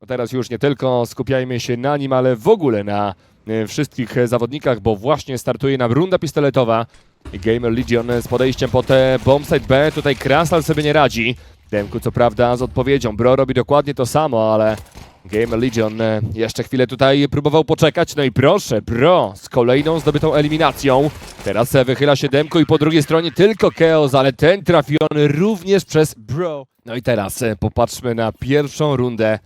No teraz już nie tylko skupiajmy się na nim, ale w ogóle na e, wszystkich zawodnikach, bo właśnie startuje nam runda pistoletowa. Gamer Legion z podejściem po te bombsite B. Tutaj Krasal sobie nie radzi. Demku co prawda z odpowiedzią. Bro robi dokładnie to samo, ale Gamer Legion e, jeszcze chwilę tutaj próbował poczekać. No i proszę, Bro z kolejną zdobytą eliminacją. Teraz e, wychyla się Demku i po drugiej stronie tylko Chaos, ale ten trafiony również przez Bro. No i teraz popatrzmy na pierwszą rundę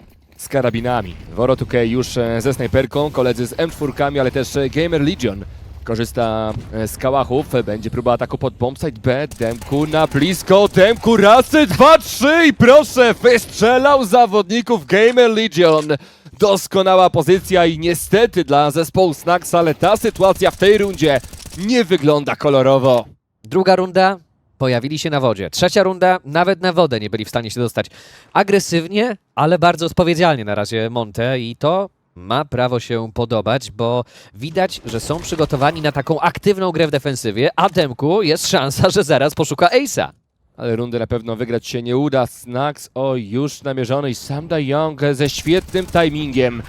z karabinami. Woro 2K już e, ze snajperką, koledzy z M4, ale też e, Gamer Legion korzysta e, z kałachów. Będzie próba ataku pod bombsite B. Demku na blisko. Demku rasy 2, 3 i proszę, wystrzelał zawodników Gamer Legion. Doskonała pozycja i niestety dla zespołu Snacks, ale ta sytuacja w tej rundzie nie wygląda kolorowo. Druga runda pojawili się na wodzie. Trzecia runda nawet na wodę nie byli w stanie się dostać. Agresywnie, ale bardzo odpowiedzialnie na razie Monte i to ma prawo się podobać, bo widać, że są przygotowani na taką aktywną grę w defensywie, a Demku jest szansa, że zaraz poszuka Ace'a. Ale rundę na pewno wygrać się nie uda. Snacks, o już namierzony i Sam Da Young ze świetnym timingiem.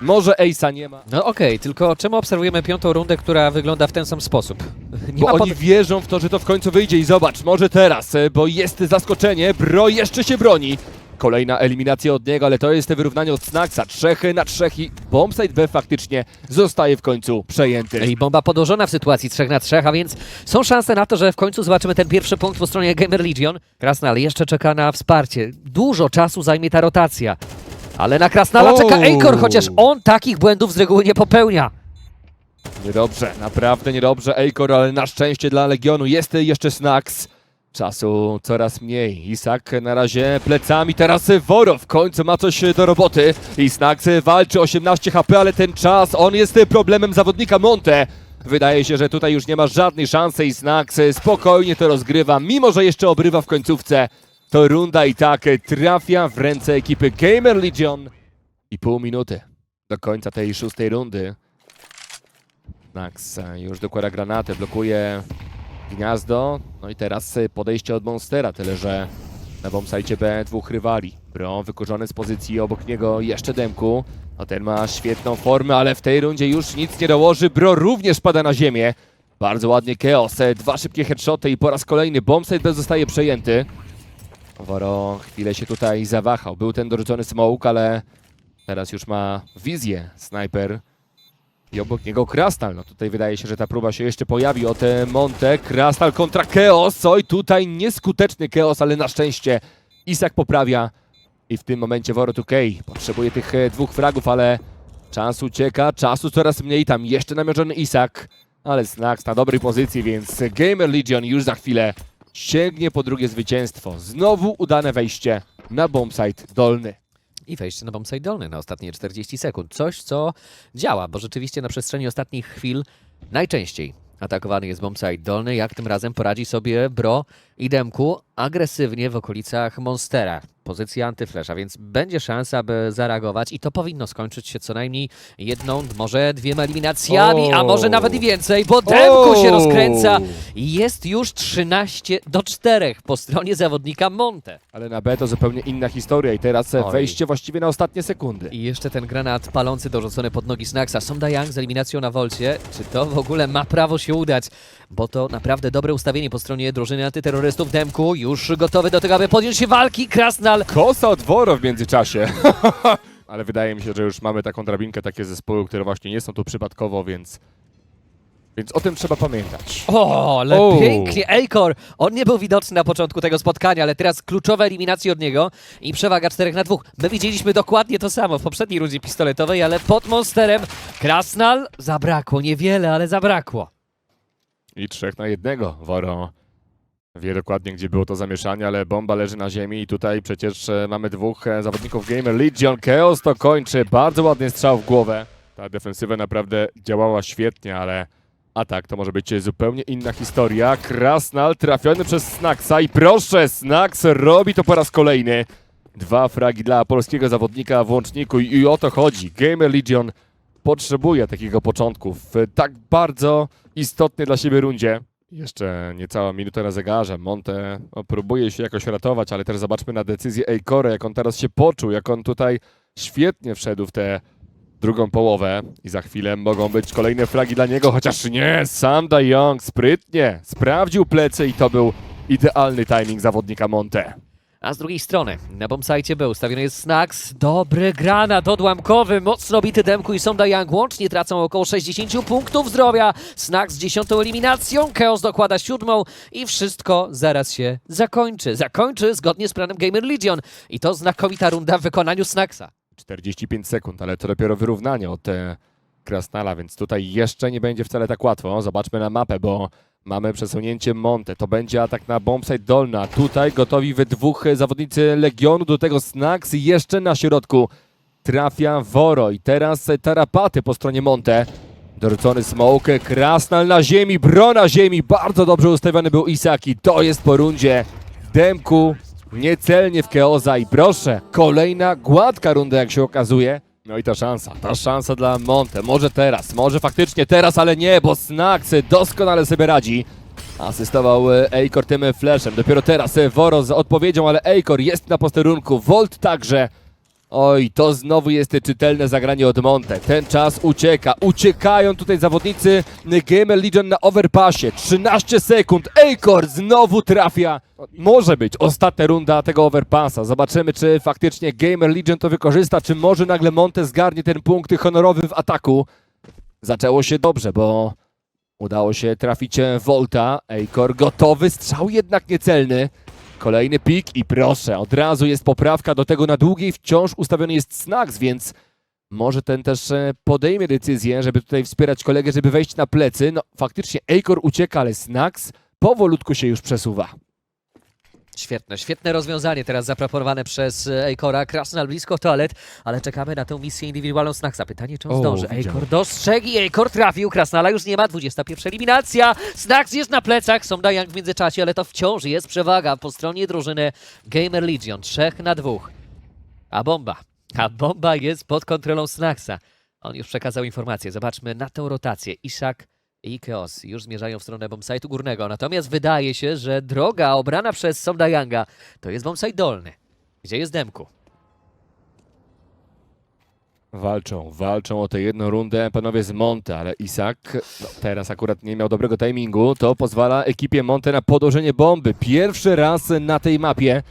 Może Ace'a nie ma. No okej, tylko czemu obserwujemy piątą rundę, która wygląda w ten sam sposób? Nie Bo ma oni pod... wierzą w to, że to w końcu wyjdzie i zobacz, może teraz, e, bo jest zaskoczenie, Bro jeszcze się broni. Kolejna eliminacja od niego, ale to jest wyrównanie od Snacksa. Trzech na trzech i bombsite B faktycznie zostaje w końcu przejęty. I bomba podłożona w sytuacji 3 na 3, a więc są szanse na to, że w końcu zobaczymy ten pierwszy punkt po stronie Gamer Legion. Krasnal jeszcze czeka na wsparcie. Dużo czasu zajmie ta rotacja. Ale na Krasnala O! czeka Akor, chociaż on takich błędów z reguły nie popełnia. Niedobrze, naprawdę niedobrze, Ejkor, ale na szczęście dla Legionu jest jeszcze Snacks. Czasu coraz mniej. Isak na razie plecami, teraz Woro w końcu ma coś do roboty. I Snacks walczy 18 HP, ale ten czas, on jest problemem zawodnika Monte. Wydaje się, że tutaj już nie ma żadnej szansy i Snacks spokojnie to rozgrywa, mimo że jeszcze obrywa w końcówce. To runda i tak trafia w ręce ekipy Gamer Legion. I pół minuty do końca tej szóstej rundy. Nax e, już dokłada granatę, blokuje gniazdo. No i teraz podejście od Monstera, tyle że na bombsite B dwóch rywali. Bro wykurzony z pozycji obok niego jeszcze Demku. No ten ma świetną formę, ale w tej rundzie już nic nie dołoży. Bro również pada na ziemię. Bardzo ładnie Chaos, e, dwa szybkie headshoty i po raz kolejny bombsite B zostaje przejęty. Woro chwilę się tutaj zawahał. Był ten dorzucony smoke, ale teraz już ma wizję snajper. I obok niego Krastal. No tutaj wydaje się, że ta próba się jeszcze pojawi od e, Monte. Krastal kontra Chaos. Oj, tutaj nieskuteczny Chaos, ale na szczęście Isak poprawia. I w tym momencie Woro 2K potrzebuje tych e, dwóch fragów, ale czas ucieka, czasu coraz mniej. Tam jeszcze namierzony Isak. Ale Snax na dobrej pozycji, więc Gamer Legion już za chwilę sięgnie po drugie zwycięstwo. Znowu udane wejście na bombsite dolny. I wejście na bombsite dolny na ostatnie 40 sekund. Coś, co działa, bo rzeczywiście na przestrzeni ostatnich chwil najczęściej atakowany jest bombsite dolny. Jak tym razem poradzi sobie Bro i Demku agresywnie w okolicach Monstera. Pozycja antyflesza, więc będzie szansa, by zareagować i to powinno skończyć się co najmniej jedną, może dwiema eliminacjami, a może nawet i więcej, bo Demku się rozkręca i jest już 13 do 4 po stronie zawodnika Monte. Ale na B to zupełnie inna historia i teraz Oj. wejście właściwie na ostatnie sekundy. I jeszcze ten granat palący dorzucony pod nogi Snacksa. Sonda Young z eliminacją na wolcie. Czy to w ogóle ma prawo się udać? Bo to naprawdę dobre ustawienie po stronie drużyny antyterrorystów Demku. Już gotowy do tego, aby podjąć się walki. Krasnal Kosa od Woro w międzyczasie. Ale wydaje mi się, że już mamy taką drabinkę, takie zespoły, które właśnie nie są tu przypadkowo, więc... Więc o tym trzeba pamiętać. O, ale O. pięknie. Akor, on nie był widoczny na początku tego spotkania, ale teraz kluczowe eliminacje od niego i przewaga 4 na 2. My widzieliśmy dokładnie to samo w poprzedniej rundzie pistoletowej, ale pod Monsterem Krasnal zabrakło. Niewiele, ale zabrakło. I trzech na jednego. Woro wie dokładnie, gdzie było to zamieszanie, ale bomba leży na ziemi i tutaj przecież e, mamy dwóch e, zawodników Gamer. Legion Chaos to kończy. Bardzo ładny strzał w głowę. Ta defensywa naprawdę działała świetnie, ale atak to może być zupełnie inna historia. Krasnal trafiony przez Snacksa i proszę, Snacks robi to po raz kolejny. Dwa fragi dla polskiego zawodnika w łączniku i o to chodzi. Gamer Legion potrzebuje takiego początku w tak bardzo istotnej dla siebie rundzie. Jeszcze niecała minuta na zegarze. Monte próbuje się jakoś ratować, ale też zobaczmy na decyzję Ejkora, jak on teraz się poczuł, jak on tutaj świetnie wszedł w tę drugą połowę i za chwilę mogą być kolejne flagi dla niego, chociaż nie, sam Da Young sprytnie sprawdził plecy i to był idealny timing zawodnika Monte. A z drugiej strony, na bombsite B ustawiony jest Snax. Dobry granat odłamkowy, mocno bity Demku i Sonda Young łącznie tracą około 60 punktów zdrowia. Snax z dziesiątą eliminacją, Chaos dokłada siódmą i wszystko zaraz się zakończy. Zakończy zgodnie z planem Gamer Legion i to znakomita runda w wykonaniu Snaxa. 45 sekund, ale to dopiero wyrównanie od e, Krasnala, więc tutaj jeszcze nie będzie wcale tak łatwo. Zobaczmy na mapę, bo mamy przesunięcie Monte. To będzie atak na bombsite dolna. Tutaj gotowi we dwóch zawodnicy Legionu, do tego Snax jeszcze na środku trafia Woro i teraz tarapaty po stronie Monte. Dorzucony smoke, Krasnal na ziemi, bro na ziemi, bardzo dobrze ustawiony był Isaki. To jest po rundzie. Demku niecelnie w Keoza i proszę, kolejna gładka runda jak się okazuje. No i ta szansa, ta szansa dla Monte. Może teraz, może faktycznie teraz, ale nie, bo Snax doskonale sobie radzi. Asystował e, Eikor tym flashem. Dopiero teraz e, Woro z odpowiedzią, ale Eikor jest na posterunku. Volt także. Oj, to znowu jest czytelne zagranie od Monte. Ten czas ucieka. Uciekają tutaj zawodnicy Gamer Legion na overpassie. 13 sekund. Eikor znowu trafia. Może być ostatnia runda tego overpassa. Zobaczymy, czy faktycznie Gamer Legion to wykorzysta, czy może nagle Monte zgarnie ten punkt honorowy w ataku. Zaczęło się dobrze, bo udało się trafić Volta. Eikor gotowy, strzał jednak niecelny. Kolejny pik i proszę, od razu jest poprawka do tego na długiej wciąż ustawiony jest Snax, więc może ten też e, podejmie decyzję, żeby tutaj wspierać kolegę, żeby wejść na plecy. No faktycznie Eikor ucieka, ale Snax powolutku się już przesuwa. Świetne, świetne rozwiązanie teraz zaproponowane przez e, Eikora. Krasnal blisko toalet, ale czekamy na tę misję indywidualną Snaxa. Pytanie, czy on O, zdąży. Eikor dostrzegł i Eikor trafił. Krasnala już nie ma. 21 eliminacja. Snax jest na plecach. Są Young w międzyczasie, ale to wciąż jest przewaga po stronie drużyny Gamer Legion. Trzech na dwóch. A bomba. A bomba jest pod kontrolą Snaxa. On już przekazał informację. Zobaczmy na tę rotację. Ishak i Chaos już zmierzają w stronę bombsite'u górnego. Natomiast wydaje się, że droga obrana przez Sonda Younga to jest bombsite dolny. Gdzie jest Demku? Walczą, walczą o tę jedną rundę panowie z Monte, ale Isak no, teraz akurat nie miał dobrego timingu. To pozwala ekipie Monte na podłożenie bomby. Pierwszy raz na tej mapie.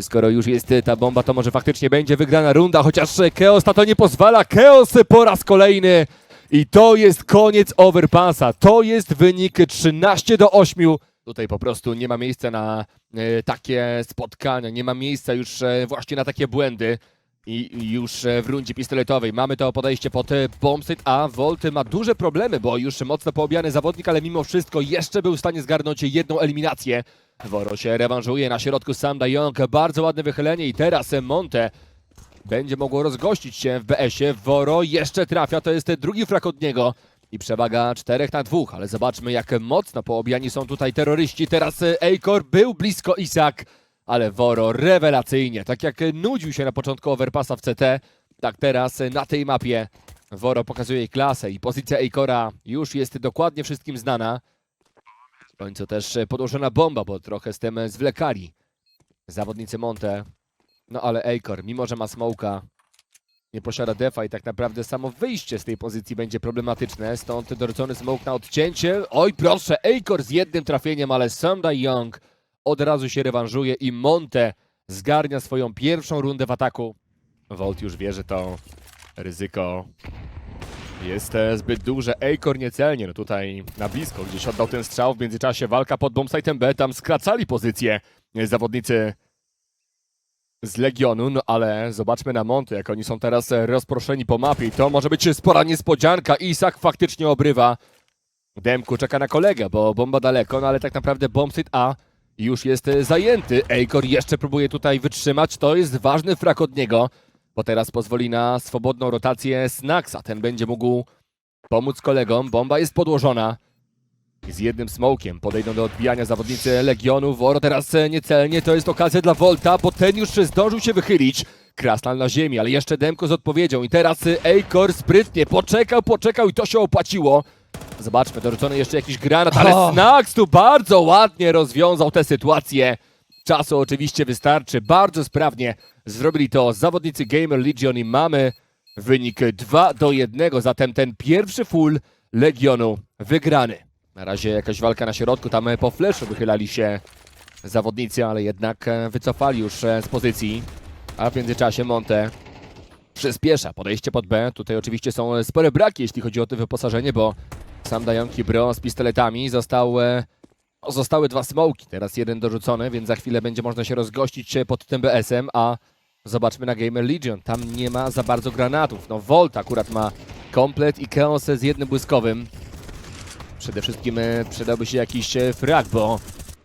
Skoro już jest ta bomba, to może faktycznie będzie wygrana runda, chociaż Chaos na to nie pozwala. Chaos po raz kolejny. I to jest koniec overpassa. To jest wynik 13 do 8. Tutaj po prostu nie ma miejsca na e, takie spotkania, nie ma miejsca już e, właśnie na takie błędy. I już e, w rundzie pistoletowej mamy to podejście pod bombsite, a Volt ma duże problemy, bo już mocno poobijany zawodnik, ale mimo wszystko jeszcze był w stanie zgarnąć jedną eliminację. Woro się rewanżuje na środku Sam Young, bardzo ładne wychylenie i teraz Monte będzie mogło rozgościć się w BS-ie. Woro jeszcze trafia, to jest drugi frak od niego. I przewaga 4 na 2, ale zobaczmy jak mocno poobijani są tutaj terroryści. Teraz e, Eikor był blisko Isak, ale Woro rewelacyjnie. Tak jak nudził się na początku overpassa w CT, tak teraz e, na tej mapie Woro pokazuje jej klasę i pozycja Eikora już jest dokładnie wszystkim znana. W końcu też e, podłożona bomba, bo trochę z tym zwlekali zawodnicy Monte. No ale Eikor, mimo że ma smoka, nie posiada defa i tak naprawdę samo wyjście z tej pozycji będzie problematyczne, stąd dorzucony smoke na odcięcie. Oj proszę, Eikor z jednym trafieniem, ale Sonda Young od razu się rewanżuje i Monte zgarnia swoją pierwszą rundę w ataku. Volt już wie, że to ryzyko jest e, zbyt duże. Eikor niecelnie, no tutaj na blisko gdzieś oddał ten strzał. W międzyczasie walka pod bombsite'em B, tam skracali pozycję zawodnicy z Legionu, no ale zobaczmy na Monty, jak oni są teraz e, rozproszeni po mapie i to może być spora niespodzianka. Isak faktycznie obrywa. Demku czeka na kolegę, bo bomba daleko, no ale tak naprawdę bombsite A już jest e, zajęty. Eikor jeszcze próbuje tutaj wytrzymać, to jest ważny frak od niego, bo teraz pozwoli na swobodną rotację Snaxa. Ten będzie mógł pomóc kolegom. Bomba jest podłożona. Z jednym smokiem podejdą do odbijania zawodnicy Legionu. Woro teraz e, niecelnie, to jest okazja dla Volta, bo ten już zdążył się wychylić. Krasnal na ziemi, ale jeszcze Demko z odpowiedzią. I teraz e, Eikor sprytnie poczekał, poczekał i to się opłaciło. Zobaczmy, dorzucony jeszcze jakiś granat, ale O! Snax tu bardzo ładnie rozwiązał tę sytuację. Czasu oczywiście wystarczy. Bardzo sprawnie zrobili to zawodnicy Gamer Legion i mamy wynik 2 do 1. Zatem ten pierwszy full Legionu wygrany. Na razie jakaś walka na środku, tam po fleszu wychylali się zawodnicy, ale jednak e, wycofali już e, z pozycji. A w międzyczasie Monte przyspiesza podejście pod B. Tutaj oczywiście są spore braki, jeśli chodzi o to wyposażenie, bo sam Dajonki Bro z pistoletami został, e, zostały dwa smoki, teraz jeden dorzucony, więc za chwilę będzie można się rozgościć e, pod tym BS-em, a zobaczmy na Gamer Legion, tam nie ma za bardzo granatów. No Volt akurat ma komplet i Chaos z jednym błyskowym. Przede wszystkim e, przydałby się jakiś frag, bo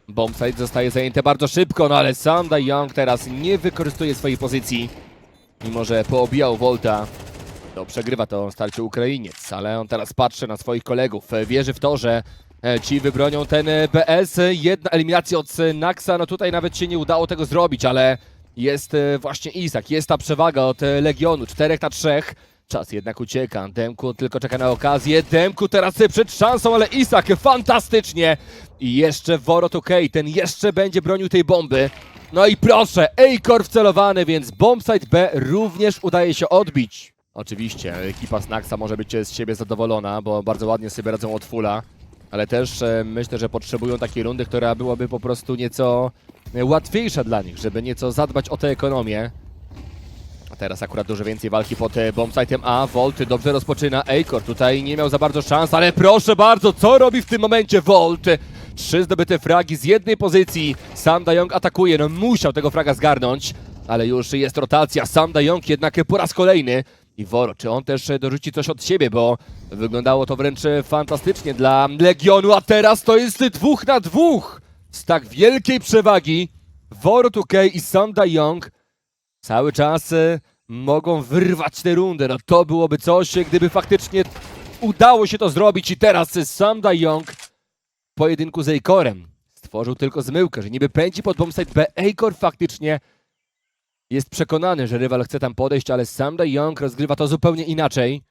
bombsite zostaje zajęte bardzo szybko, no ale sam Young teraz nie wykorzystuje swojej pozycji. Mimo, że poobijał Volta, to przegrywa to starcie Ukrainiec, ale on teraz patrzy na swoich kolegów, e, wierzy w to, że e, ci wybronią ten BS. Jedna eliminacja od Naxa, no tutaj nawet się nie udało tego zrobić, ale jest właśnie Izak, jest ta przewaga od Legionu, 4 na 3. Czas jednak ucieka, Demku tylko czeka na okazję, Demku teraz przed szansą, ale Isak fantastycznie i jeszcze Worot OK, ten jeszcze będzie bronił tej bomby. No i proszę, Akor wcelowany, więc bombsite B również udaje się odbić. Oczywiście, ekipa Snacksa może być z siebie zadowolona, bo bardzo ładnie sobie radzą od fula, ale też e, myślę, że potrzebują takiej rundy, która byłaby po prostu nieco e, łatwiejsza dla nich, żeby nieco zadbać o tę ekonomię. Teraz akurat dużo więcej walki pod e, bombsite'em A. Volt dobrze rozpoczyna. Akor tutaj nie miał za bardzo szans, ale proszę bardzo, co robi w tym momencie Volt? Trzy zdobyte fragi z jednej pozycji. Sam Dayong atakuje, no musiał tego fraga zgarnąć, ale już jest rotacja. Sam Dayong jednak po raz kolejny. I Woro, czy on też e, dorzuci coś od siebie, bo wyglądało to wręcz e, fantastycznie dla Legionu, a teraz to jest dwóch na dwóch! Z tak wielkiej przewagi Woro 2K i Sam Dayong cały czas mogą wyrwać tę rundę. No to byłoby coś, gdyby faktycznie udało się to zrobić i teraz Sam Dayong w pojedynku z Akorem stworzył tylko zmyłkę, że niby pędzi pod bombsite B. Akor faktycznie jest przekonany, że rywal chce tam podejść, ale Sam Young rozgrywa to zupełnie inaczej.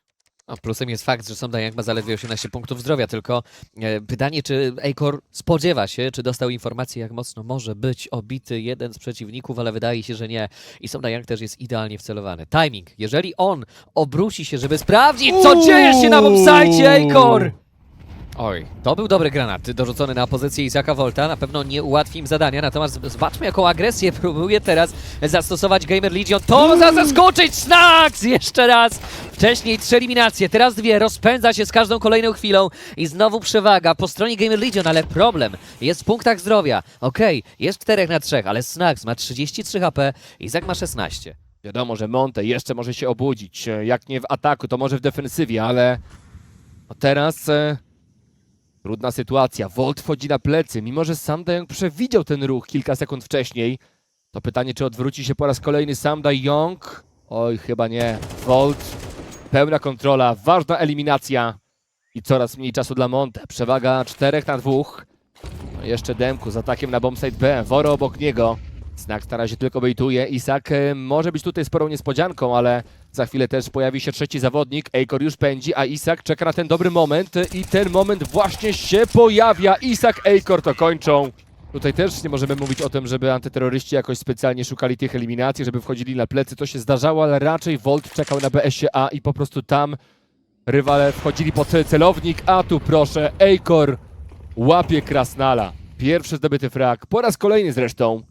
A plusem jest fakt, że Sonda Young ma zaledwie 18 punktów zdrowia, tylko e, pytanie, czy Akor spodziewa się, czy dostał informację, jak mocno może być obity jeden z przeciwników, ale wydaje się, że nie. I Sonda Young też jest idealnie wcelowany. Timing. Jeżeli on obróci się, żeby sprawdzić, co dzieje się na bombsite, Akor! Oj, to był dobry granat, dorzucony na pozycję Izaka Volta, na pewno nie ułatwi im zadania, natomiast zobaczmy jaką agresję próbuje teraz zastosować Gamer Legion. To za zaskoczyć Snacks! Jeszcze raz! Wcześniej trzy eliminacje, teraz dwie, rozpędza się z każdą kolejną chwilą i znowu przewaga po stronie Gamer Legion, ale problem jest w punktach zdrowia. Okej, jest 4 na 3, ale Snacks ma 33 HP, Izak ma 16. Wiadomo, że Monte jeszcze może się obudzić. E, Jak nie w ataku, to może w defensywie, ale no teraz e, trudna sytuacja. Volt wchodzi na plecy, mimo że Sam Young przewidział ten ruch kilka sekund wcześniej. To pytanie, czy odwróci się po raz kolejny Sam Young? Oj, chyba nie. Volt, pełna kontrola, ważna eliminacja i coraz mniej czasu dla Monte. Przewaga 4 na 2. No jeszcze Demku z atakiem na bombsite B. Woro obok niego. Znak na razie tylko bejtuje. Isak e, może być tutaj sporą niespodzianką, ale za chwilę też pojawi się trzeci zawodnik. Ejkor już pędzi, a Isak czeka na ten dobry moment i ten moment właśnie się pojawia. Isak, Ejkor to kończą. Tutaj też nie możemy mówić o tym, żeby antyterroryści jakoś specjalnie szukali tych eliminacji, żeby wchodzili na plecy. To się zdarzało, ale raczej Volt czekał na BS-ie A i po prostu tam rywale wchodzili pod celownik, a tu proszę, Ejkor łapie Krasnala. Pierwszy zdobyty frag, po raz kolejny zresztą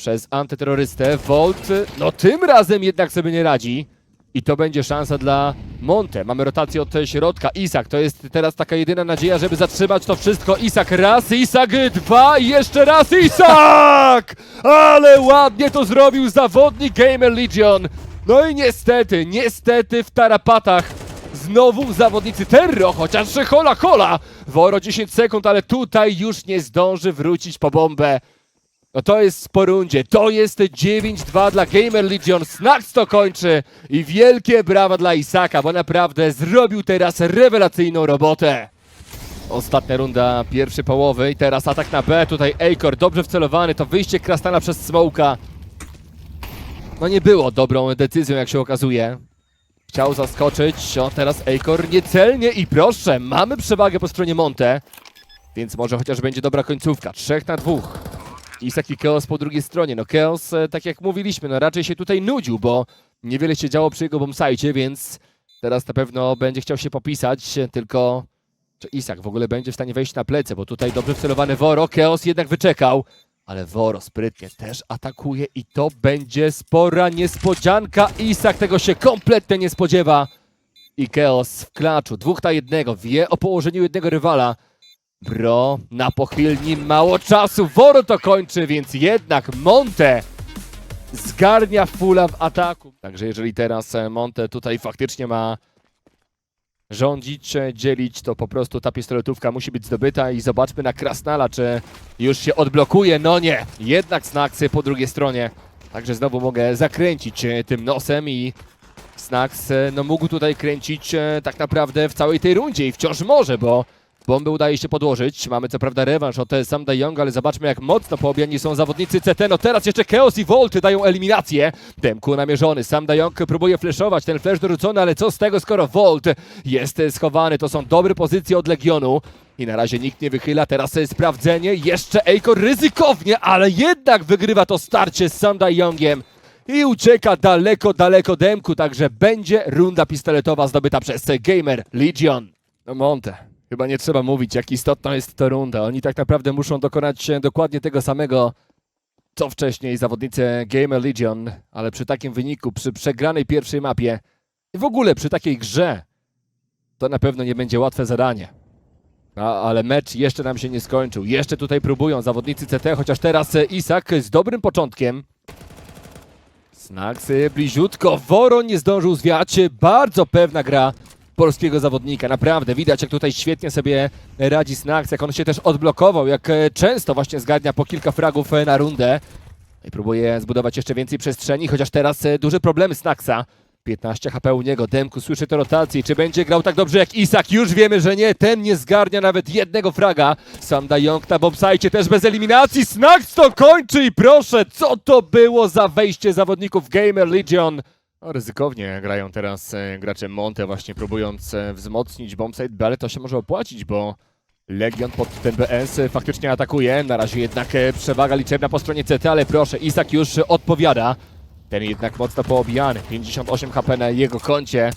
przez antyterrorystę. Volt, no tym razem jednak sobie nie radzi. I to będzie szansa dla Monte. Mamy rotację od środka. Isak, to jest teraz taka jedyna nadzieja, żeby zatrzymać to wszystko. Isak raz, Isak dwa i jeszcze raz Isak! Ale ładnie to zrobił zawodnik Gamer Legion. No i niestety, niestety w tarapatach Znowu zawodnicy Terro, chociaż hola hola! Woro 10 sekund, ale tutaj już nie zdąży wrócić po bombę. No to jest po rundzie, to jest 9-2 dla Gamer Legion, Snacks to kończy i wielkie brawa dla Isaka, bo naprawdę zrobił teraz rewelacyjną robotę. Ostatnia runda pierwszej połowy i teraz atak na B, tutaj Akor dobrze wcelowany, to wyjście Krastana przez Smoka. No nie było dobrą decyzją jak się okazuje. Chciał zaskoczyć, o teraz Akor niecelnie i proszę, mamy przewagę po stronie Monte. Więc może chociaż będzie dobra końcówka, 3 na 2. Isak i Chaos po drugiej stronie. No Chaos, e, tak jak mówiliśmy, no raczej się tutaj nudził, bo niewiele się działo przy jego bombsite, więc teraz na pewno będzie chciał się popisać, tylko czy Isak w ogóle będzie w stanie wejść na plecy, bo tutaj dobrze wcelowany Woro, Chaos jednak wyczekał, ale Woro sprytnie też atakuje i to będzie spora niespodzianka. Isak tego się kompletnie nie spodziewa. I Chaos w klaczu, dwóch na jednego, wie o położeniu jednego rywala. Bro, na pochylni mało czasu, Woro to kończy, więc jednak Monte zgarnia Fula w ataku. Także jeżeli teraz e, Monte tutaj faktycznie ma rządzić, e, dzielić, to po prostu ta pistoletówka musi być zdobyta i zobaczmy na Krasnala, czy już się odblokuje. No nie, jednak Snacksy po drugiej stronie. Także znowu mogę zakręcić e, tym nosem i Snacks no mógł tutaj kręcić tak naprawdę w całej tej rundzie i wciąż może, bo bombę udaje się podłożyć. Mamy co prawda rewanż od Sam Young, ale zobaczmy jak mocno poobijani są zawodnicy CT. No teraz jeszcze Chaos i Volt dają eliminację. Demku namierzony. Sam Young próbuje flashować, ten flash dorzucony, ale co z tego, skoro Volt jest schowany. To są dobre pozycje od Legionu. I na razie nikt nie wychyla, teraz sprawdzenie, jeszcze Eiko ryzykownie, ale jednak wygrywa to starcie z Sam Youngiem i ucieka daleko, daleko Demku, także będzie runda pistoletowa zdobyta przez Gamer Legion. No Monte, chyba nie trzeba mówić, jak istotna jest to runda. Oni tak naprawdę muszą dokonać dokładnie tego samego, co wcześniej zawodnicy Gamer Legion, ale przy takim wyniku, przy przegranej pierwszej mapie i w ogóle przy takiej grze, to na pewno nie będzie łatwe zadanie. A, ale mecz jeszcze nam się nie skończył. Jeszcze tutaj próbują zawodnicy CT, chociaż teraz Isak z dobrym początkiem. Snacksy bliziutko. Woro nie zdążył zwiać. Bardzo pewna gra polskiego zawodnika. Naprawdę widać, jak tutaj świetnie sobie radzi Snacks, jak on się też odblokował, jak e, często właśnie zgadnia po kilka fragów e, na rundę. I próbuje zbudować jeszcze więcej przestrzeni, chociaż teraz e, duże problemy Snacksa. 15 HP u niego, Demku słyszy to rotacji. Czy będzie grał tak dobrze jak Isak? Już wiemy, że nie. Ten nie zgarnia nawet jednego fraga. Sam Dajong na bombsite też bez eliminacji. Snacks to kończy i proszę, co to było za wejście zawodników Gamer Legion? No, ryzykownie grają teraz e, gracze Monte, właśnie próbując e, wzmocnić bombsite, ale to się może opłacić, bo Legion pod ten BS faktycznie atakuje. Na razie jednak e, przewaga liczebna po stronie CT, ale proszę, Isak już odpowiada. Ten jednak mocno poobijany. 58 HP na jego koncie.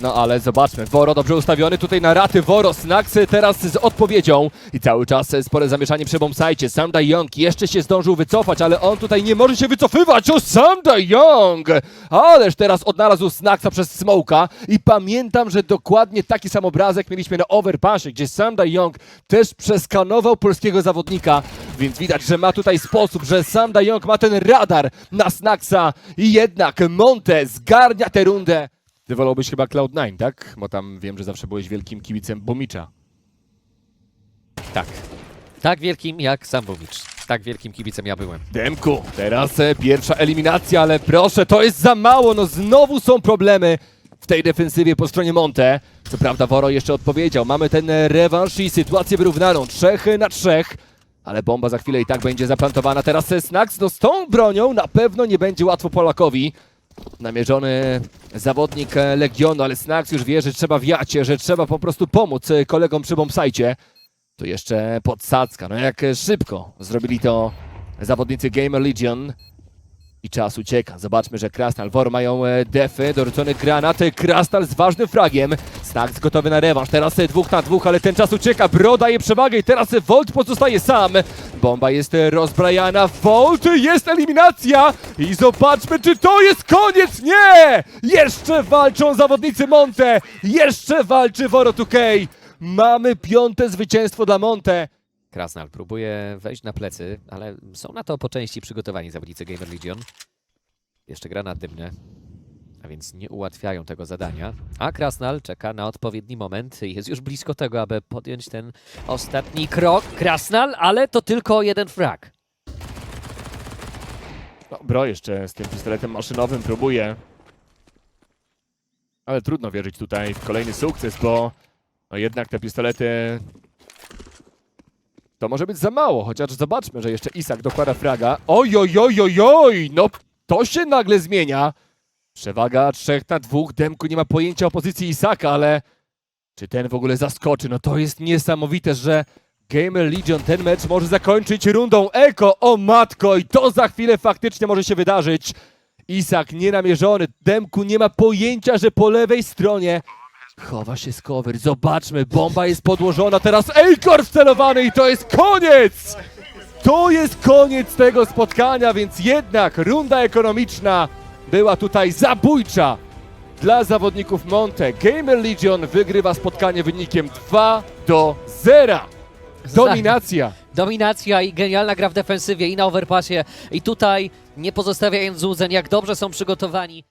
No ale zobaczmy, Woro dobrze ustawiony tutaj na raty. Woro, Snacksy teraz z odpowiedzią. I cały czas spore zamieszanie przy bombsite. Sam Young jeszcze się zdążył wycofać, ale on tutaj nie może się wycofywać. O, Sam Young! Ależ teraz odnalazł Snacksa przez Smoka. I pamiętam, że dokładnie taki sam obrazek mieliśmy na Overpassie, gdzie Sam Young też przeskanował polskiego zawodnika. Więc widać, że ma tutaj sposób, że Sam Young ma ten radar na Snacksa. I jednak Monte zgarnia tę rundę. Ty wolałbyś chyba Cloud9, tak? Bo tam wiem, że zawsze byłeś wielkim kibicem Bomicza. Tak. Tak wielkim jak sam Bumicz. Tak wielkim kibicem ja byłem. Demku, teraz e, pierwsza eliminacja, ale proszę, to jest za mało, no znowu są problemy w tej defensywie po stronie Monte. Co prawda Woro jeszcze odpowiedział, mamy ten e, rewanż i sytuację wyrównaną, trzech na trzech. Ale bomba za chwilę i tak będzie zaplantowana. Teraz e, Snax, no z tą bronią na pewno nie będzie łatwo Polakowi. Namierzony zawodnik e, Legionu, ale Snax już wie, że trzeba wiać, że trzeba po prostu pomóc e, kolegom przy bombsajcie. Tu jeszcze podsadzka. No jak szybko zrobili to zawodnicy Gamer Legion. I czas ucieka. Zobaczmy, że Krasnal, Wor mają e, defy, dorzucony granat. Krasnal z ważnym fragiem. Snags gotowy na rewanż. Teraz e, dwóch na dwóch, ale ten czas ucieka. Bro daje przewagę i teraz e, Volt pozostaje sam. Bomba jest e, rozbrajana. Volt jest eliminacja. I zobaczmy, czy to jest koniec. Nie! Jeszcze walczą zawodnicy Monte. Jeszcze walczy Woro 2K. Mamy piąte zwycięstwo dla Monte. Krasnal próbuje wejść na plecy, ale są na to po części przygotowani zawodnicy Gamer Legion. Jeszcze granat dymny, a więc nie ułatwiają tego zadania. A Krasnal czeka na odpowiedni moment. Jest już blisko tego, aby podjąć ten ostatni krok. Krasnal, ale to tylko jeden frag. No, Bro jeszcze z tym pistoletem maszynowym próbuje. Ale trudno wierzyć tutaj w kolejny sukces, bo no jednak te pistolety to może być za mało, chociaż zobaczmy, że jeszcze Isak dokłada fraga. Oj, oj, oj, oj, oj, no to się nagle zmienia. Przewaga 3 na 2, Demku nie ma pojęcia o pozycji Isaka, ale czy ten w ogóle zaskoczy? No to jest niesamowite, że Gamer Legion ten mecz może zakończyć rundą Eko, o matko, i to za chwilę faktycznie może się wydarzyć. Isak nienamierzony, Demku nie ma pojęcia, że po lewej stronie chowa się Skower. Zobaczmy, bomba jest podłożona, teraz Akor wcelowany i to jest koniec! To jest koniec tego spotkania, więc jednak runda ekonomiczna była tutaj zabójcza dla zawodników Monte. Gamer Legion wygrywa spotkanie wynikiem 2 do 0. Dominacja. Dominacja i genialna gra w defensywie i na overpassie. I tutaj, nie pozostawiając złudzeń, jak dobrze są przygotowani.